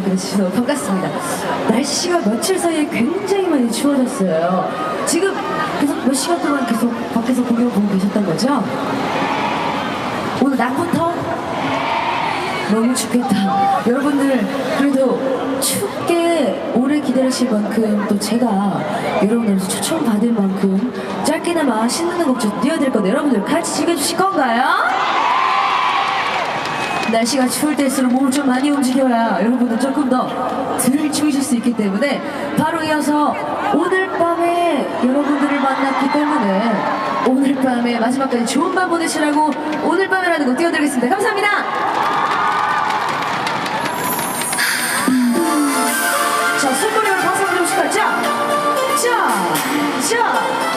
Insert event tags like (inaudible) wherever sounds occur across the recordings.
여러분들 주셔서 반갑습니다. 날씨가 며칠 사이에 굉장히 많이 추워졌어요. 지금 계속 몇 시간 동안 계속 밖에서 공연 보고 계셨던 거죠? 오늘 낮부터 너무 춥겠다. 여러분들 그래도 춥게 오래 기다리실 만큼 또 제가 여러분들에서 추천 받을 만큼 짧게나마 신나는 곡좀 띄워드릴 건데 여러분들 같이 즐겨주실 건가요? 날씨가 추울 때일수록 몸을 좀 많이 움직여야 여러분들 조금 더덜 추우실 수 있기 때문에 바로 이어서 오늘 밤에 여러분들을 만났기 때문에 오늘 밤에 마지막까지 좋은 밤 보내시라고 오늘 밤이라는 곡 띄워드리겠습니다. 감사합니다. 자, 손머리로 박수 한번 주실까요? 자, 자, 자.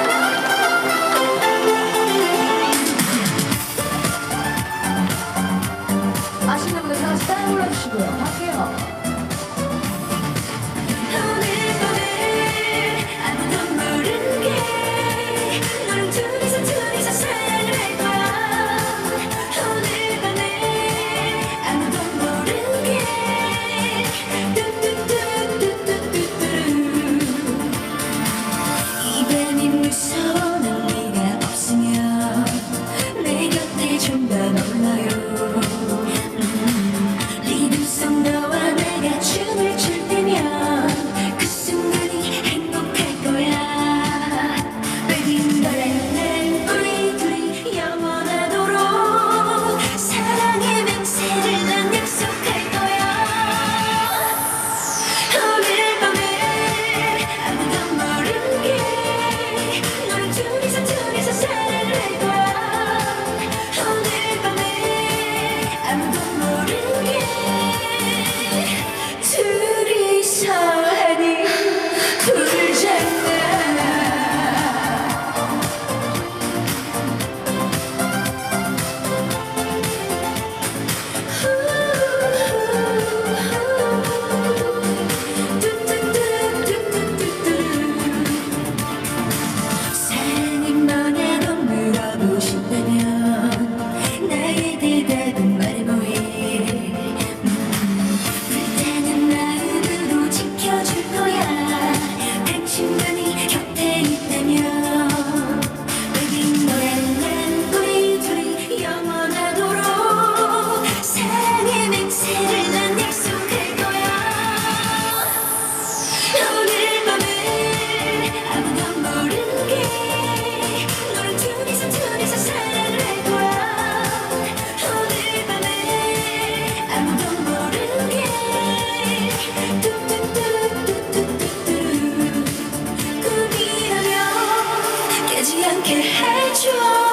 깨지 않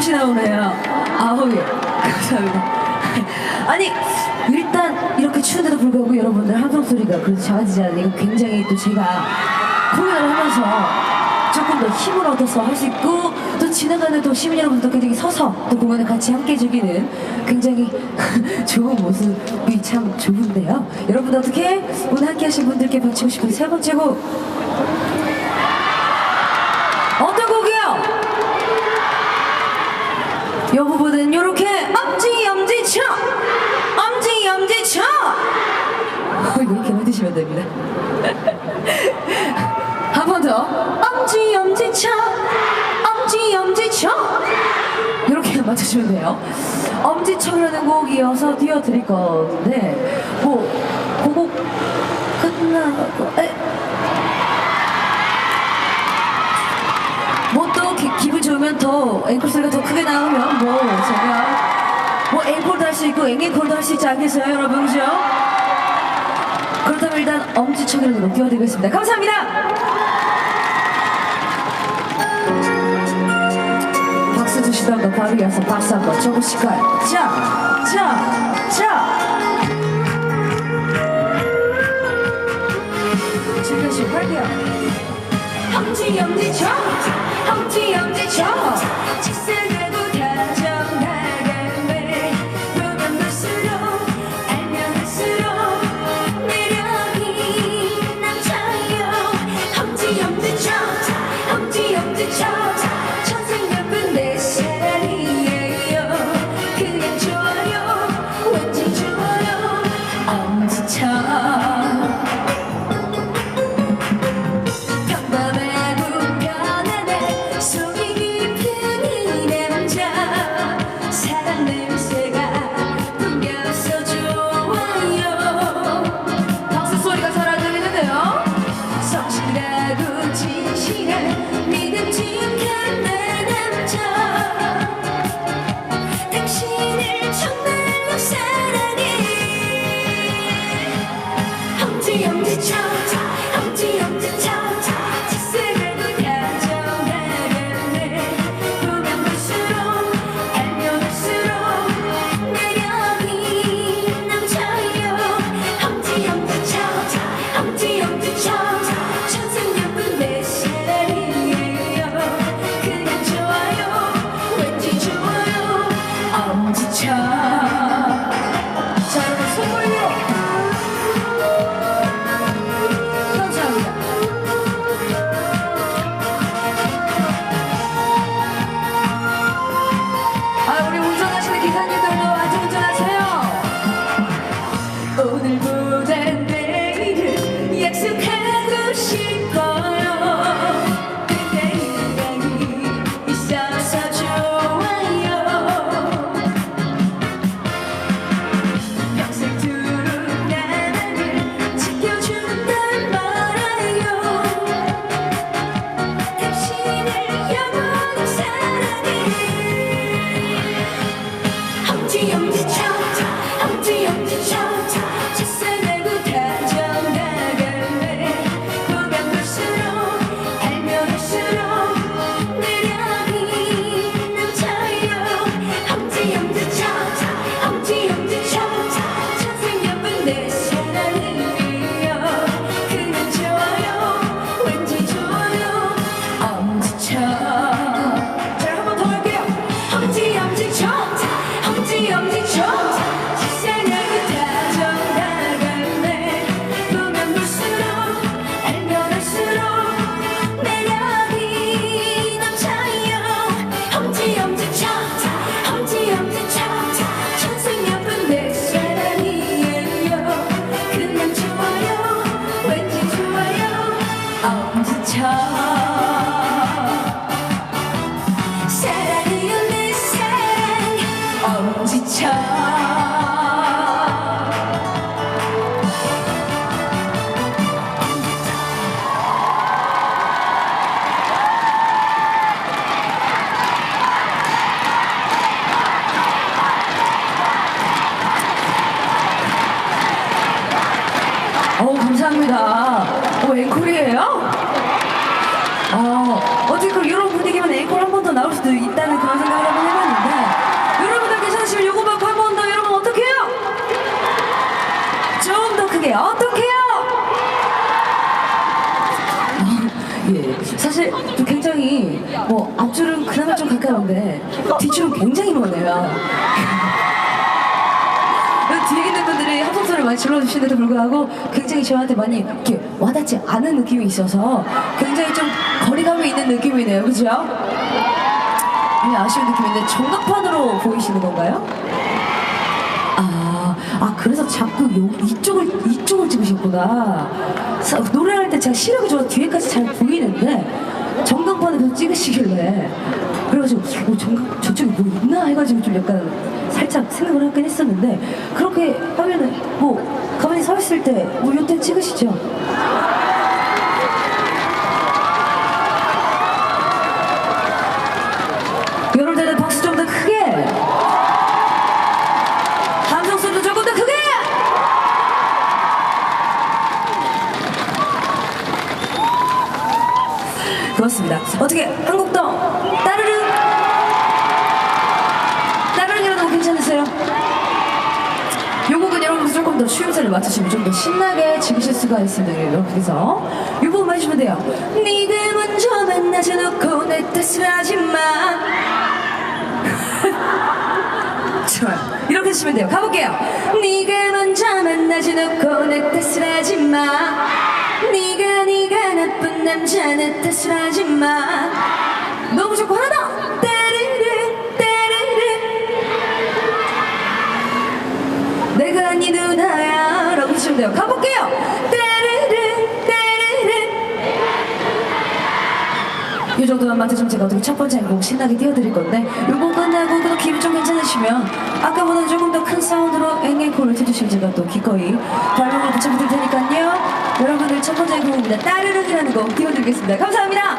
불꽃이 나오네요. 아우, 예. 감사합니다. 아니, 일단 이렇게 추운데도 불구하고 여러분들 함성 소리가 그래도 작아지지 않는 이거 굉장히 또 제가 공연을 하면서 조금 더 힘을 얻어서 할 수 있고 또 지나가는 또 시민 여러분들도 굉장히 서서 또 공연을 같이 함께 즐기는 굉장히 (laughs) 좋은 모습이 참 좋은데요. 여러분들 어떻게 오늘 함께 하신 분들께 바치고 싶은 세 번째 곡 어떤 곡이요? 이 부분은 요렇게 엄지 엄지 쳐 엄지 엄지 쳐 이렇게 해주시면 됩니다. (laughs) 한 번 더. 엄지 엄지 쳐 엄지 엄지 쳐 이렇게 맞춰주면 돼요. 엄지쳐라는 곡 이어서 띄워드릴 건데 뭐 그곡 끝나고 에, 좋으면 더 앵콜 소리가 더 크게 나오면 뭐 제가 뭐 앵콜도 할 수 있고 앵앵콜도 할 수 있지 않겠어요 여러분 그죠? 그렇다면 일단 엄지척이라도 못 띄워드리겠습니다. 감사합니다. 박수 주시던가 바로 이어서 박수 한번 쳐보실까요? 자, 자, 자. 지금까지 할게요. 엄지 엄지 저 직 오늘 가까운데 뒷줄은 굉장히 머네요. (laughs) 뒤에 있는 분들이 합성소를 많이 질러주시는데도 불구하고 굉장히 저한테 많이 이렇게 와닿지 않은 느낌이 있어서 굉장히 좀 거리감이 있는 느낌이네요. 그죠? 네, 아쉬운 느낌인데 전광판으로 보이시는 건가요? 아, 아 그래서 자꾸 요, 이쪽을 이쪽을 찍으셨구나. 사- 노래할 때 제가 시력이 좋아 뒤에까지 잘 보이는데 전광판을 계속 찍으시길래 그래가지고 어, 전광 저쪽에 뭐 있나 해가지고 좀 약간 살짝 생각을 하긴 했었는데 그렇게 하면은 뭐 가만히 서 있을 때 뭐 요때 찍으시죠. 여러분 다들 박수 좀 더 크게 함성 소리도 조금 더 크게 고맙습니다. 어떻게 한곡 더 따르릉 따르릉이라도 괜찮으세요? 요 곡은 여러분 조금 더 추임새를 맞추시면 좀 더 신나게 즐기실 수가 있습니다. 여러분께서 이 부분만 해주시면 돼요. 네가 먼저 만나지 놓고 내 탓을 하지 마. (laughs) 좋아요. 이렇게 해주시면 돼요. 가볼게요. 네가 먼저 만나지 놓고 내 탓을 하지 마. 네가 네가 나쁜 남자 내 탓을 하지 마. 너무 좋고 하나 더. 따르릉 따르릉 내가 네 누나야. 라고 해주시면 돼요. 가볼게요. 따르릉 따르릉 이 정도만 맞춰주면 제가 어떻게 첫 번째 곡 신나게 띄워드릴 건데 요거 끝나고 또 기분 좀 괜찮으시면 아까보다 조금 더 큰 사운드로 앵앵콜을 해주시면 제가 또 기꺼이 발목을 붙여드릴 테니까요 여러분들 첫 번째 곡입니다. 따르릉이라는 곡 띄워드리겠습니다. 감사합니다.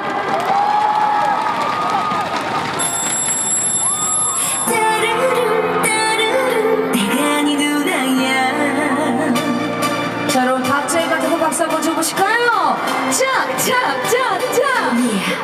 자 여러분 박자에 맞춰서 박수 한번 줘보실까요? 자, 자, 자, 자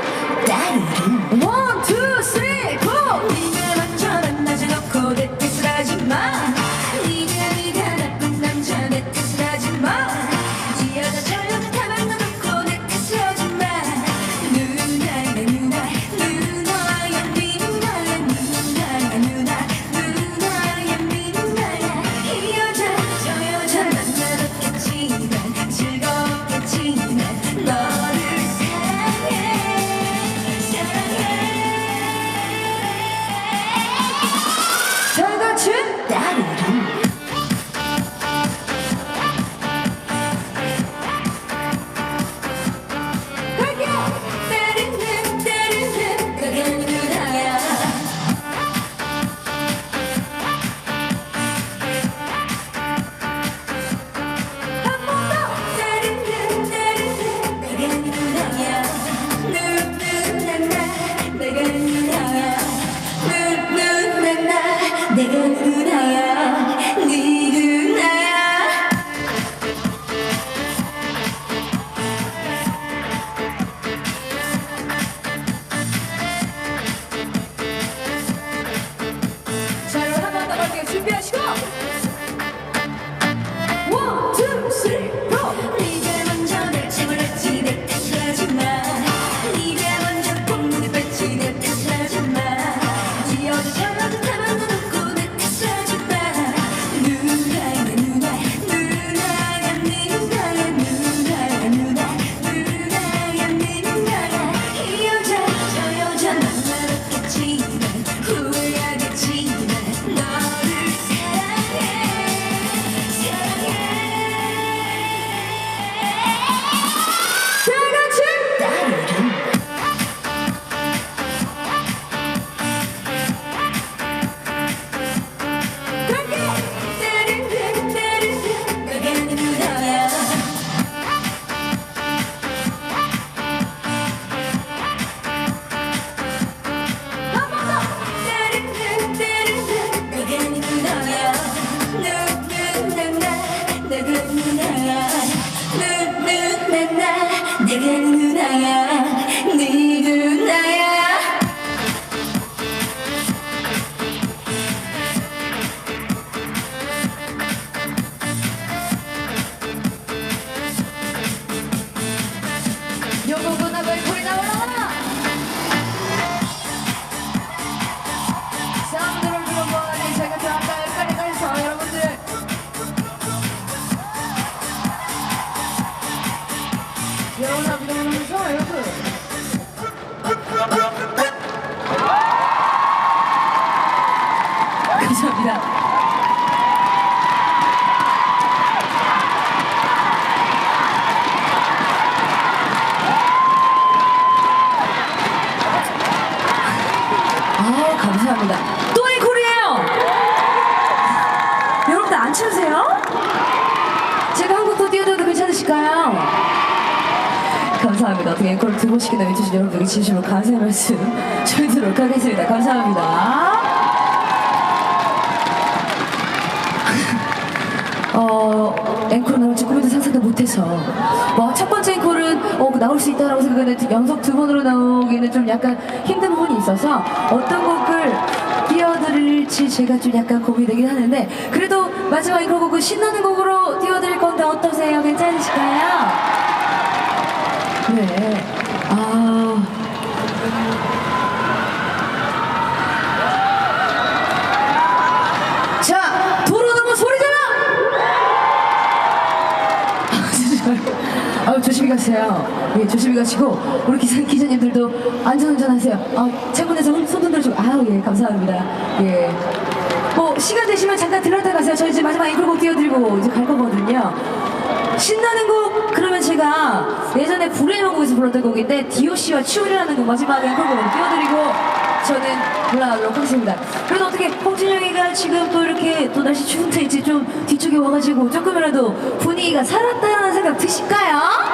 감사합니다. 어떻게 앵콜을 두 번씩이나 외쳐주신 여러분들께 진심으로 감사의 말씀 (laughs) 드리도록 하겠습니다. 감사합니다. 어, 앵콜 나올지 꿈에도 상상도 못해서 뭐첫 번째 앵콜은 어, 나올 수 있다라고 생각했는데 연속 두 번으로 나오기는 좀 약간 힘든 부분이 있어서 어떤 곡을 띄워드릴지 제가 좀 약간 고민되긴 하는데 그래도 마지막 앵콜 곡은 신나는 곡으로 띄워드릴 건데 어떠세요? 괜찮으실까요? 네. 아. 자, 도로 넘어 소리 질러! 아, 조심히 가세요. 예, 조심히 가시고 우리 기사 기자님들도 안전운전 하세요. 아, 창문에서 손- 손 흔들어주고 아우 예, 감사합니다. 예. 뭐 시간 되시면 잠깐 들렀다 가세요. 저희 이제 마지막 앵콜곡 띄워드리고 이제 갈 거거든요. 신나는 곡 그러면 제가 예전에 불의 명곡에서 불렀던 곡인데 디오씨와 추울이라는 곡 마지막 앵콜곡으로 띄워드리고 저는 올라가도록 하겠습니다. 그래도 어떻게 홍진이 형이가 지금 또 이렇게 또 날씨 추운데 이제 좀 뒤쪽에 와가지고 조금이라도 분위기가 살았다는 생각 드실까요?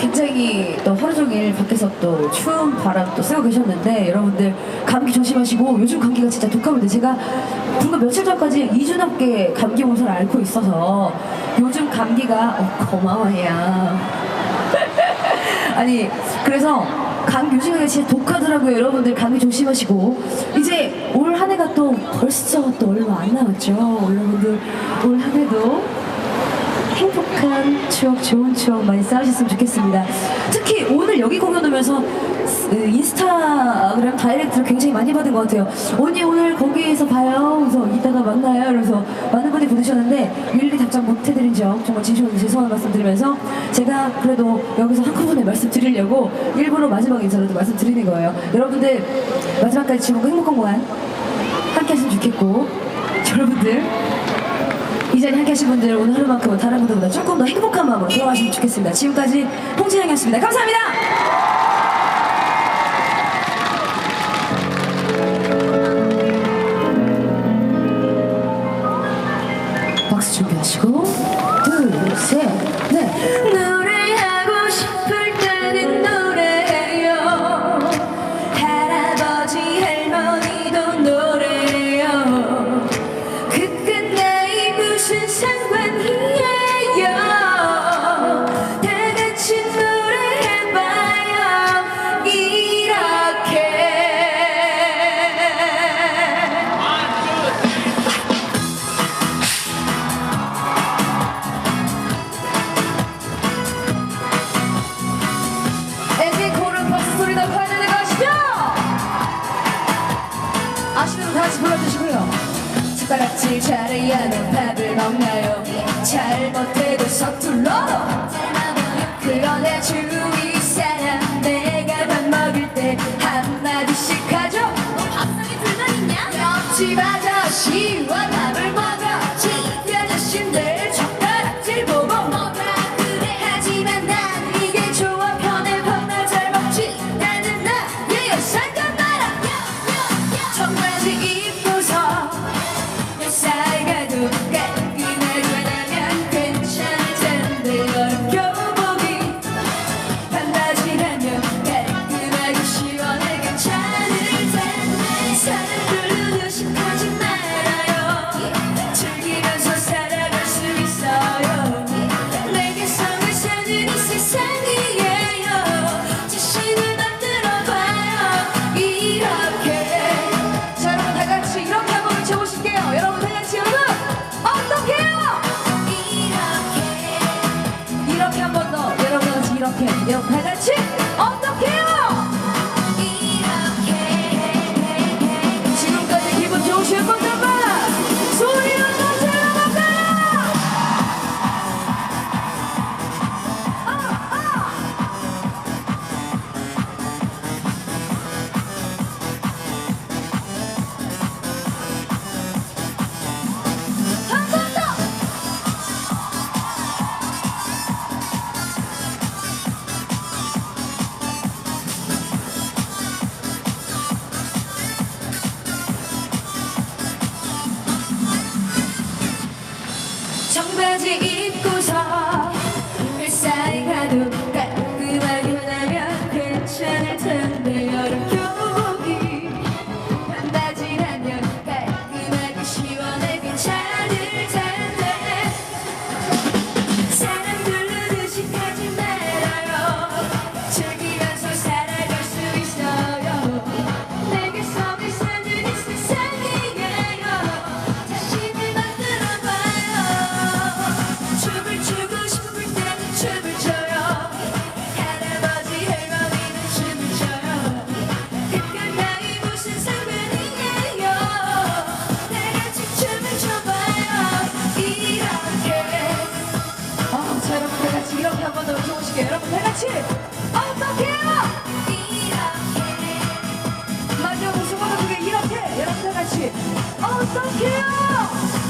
굉장히 또 하루 종일 밖에서 또 추운 바람 또 쐬고 계셨는데 여러분들 감기 조심하시고 요즘 감기가 진짜 독하는데 제가 불과 며칠 전까지 2주 넘게 감기 몸살을 앓고 있어서 요즘 감기가 어, 고마워요. (laughs) 아니 그래서 감기 요즘에 진짜 독하더라고요. 여러분들 감기 조심하시고. 이제 올 한 해가 또 벌써 또 얼마 안 남았죠. 여러분들 올 한 해도 행복한 추억, 좋은 추억 많이 쌓으셨으면 좋겠습니다. 특히 오늘 여기 공연 오면서 스- 인스타그램 다이렉트를 굉장히 많이 받은 것 같아요. 언니 오늘 거기에서 봐요. 그래서 이따가 만나요. 그래서 많은 분이 보내셨는데 일일이 답장 못 해드린 점 정말 진심으로 죄송한 말씀 드리면서 제가 그래도 여기서 한꺼번에 말씀드리려고 일부러 마지막 인사로도 말씀드리는 거예요. 여러분들 마지막까지 즐겁고 행복한 공연 함께 했으면 좋겠고 (laughs) 여러분들 이 자리에 함께 하신 분들 오늘 하루만큼은 다른 분들보다 조금 더 행복한 마음으로 돌아가시면 좋겠습니다. 지금까지 홍진영이었습니다. 감사합니다. 어